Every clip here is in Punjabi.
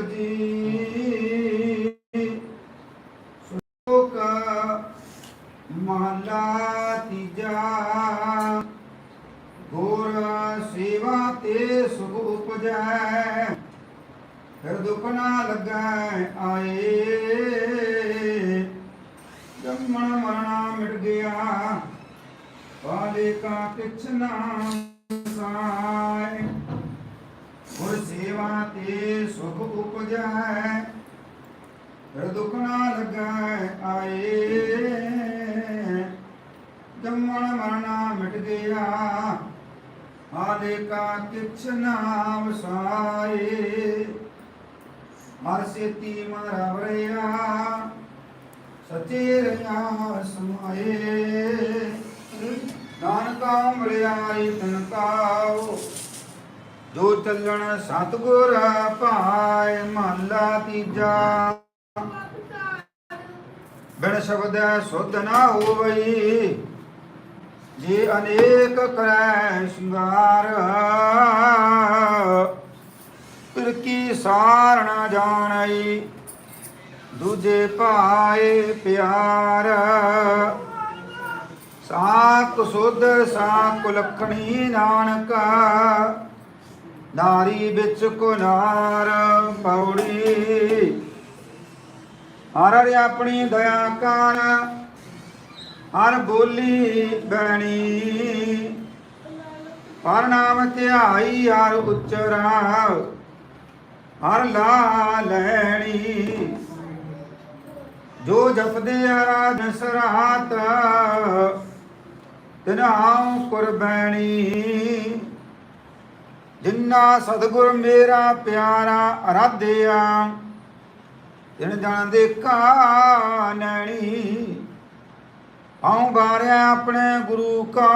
ਸਾਹਿਬ ਜੀ ਮਹਲਾ ਤੀਜਾ। ਗੁਰ ਸੇਵਾ ਤੇ ਸੁਖ ਉਪਜੈ। ਫਿਰ ਦੁਖ ਨਾ ਲੱਗੈ ਆਏ। ਜੰਮਣ ਮਰਣਾ ਮਿਟ ਗਿਆ। ਵਾਲੇ ਕਾ ਕਿਛ ਨਾ ਸਾਇ ਗੁਰ ਸੇਵਾ ਤੇ ਸੁਖ ਉਪਜੈ ਫਿਰ ਦੁਖ ਨਾ ਲੱਗੈ ਆਏ। ਜੰਮਣ ਮਰਨਾ ਮਿਟ ਗਿਆ, ਹਾਲੇ ਕਾ ਕਿਛ ਨਾ ਵਸਾਏ ਮਰ ਸੇਤੀ ਮਰ ਵਰਿਆ, ਸੱਚੇ ਰਿਆ ਸਮਾਏ। ਨਾਨਕਾ ਮਿਲਿਆਈ ਤਨ ਕਾਉ ਜੋ ਚੱਲਣ ਸਤਗੁਰ ਭਾਇ ਮਹਲਾ ਤੀਜਾ। ਬਿਨ ਸ਼ਬਦ ਸੁਧ ਨਾ ਹੋਵਈ, ਜੇ ਅਨੇਕ ਕਰੈ ਸ਼ਿੰਗਾਰ, ਫਿਰ ਕੀ ਸਾਰ ਨਾ ਜਾਣਈ ਦੂਜੇ ਭਾਏ ਪਿਆਰ। ਸਾਕ ਸੁਧ ਸਾਕ ਲਖਣੀ ਨਾਨਕਾ ਨਾਰੀ ਵਿੱਚ ਕੁਨਾਰ ਪੌੜੀ ਹਰ ਆਪਣੀ ਦਇਆ ਕਰ, ਹਰ ਬੋਲੀ ਬਣੀ। ਹਰ ਨਾਮ ਧਿਆਈ, ਹਰ ਉਚਰਾ, ਹਰ ਲਾ ਲੈਣੀ। ਜੋ ਜਪਦੇ ਆਰਾਧਨ ਸਰਾਤ ਤਿਨਾਉ ਕੁਰਬਾਨੀ ਜਿੰਨਾ ਸਤਿਗੁਰ ਮੇਰਾ ਪਿਆਰਾ ਅਰਾਧਿਆ, ਤਿਨ ਜਨ ਦੇ ਕਾਨਣੀ ਆਉ ਬਾਰਿਆ ਆਪਣੇ ਗੁਰੂ ਕਾ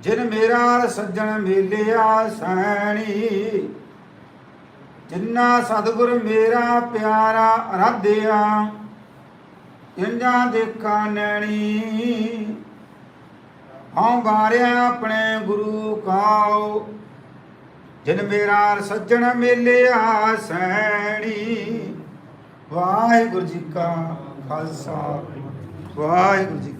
ਜਿਨ ਮੇਰਾ ਸੱਜਣ ਮੇਲਿਆ ਸੈਣੀ। ਜਿੰਨਾ ਸਤਿਗੁਰ ਮੇਰਾ ਪਿਆਰਾ ਅਰਾਧਿਆ ਇੰਜਾਂ ਦੇਖਾ ਨੈਣੀ ਹਉ ਬਾਰਿਆ ਆਪਣੇ ਗੁਰੂ ਕਾਉ ਜਿਨ ਮੇਰਾ ਸੱਜਣ ਮੇਲਿਆ ਸੈਣੀ। ਵਾਹਿਗੁਰੂ ਜੀ ਕਾ ਖਾਲਸਾ। ਵਾਹਿਗੁਰੂ ਜੀ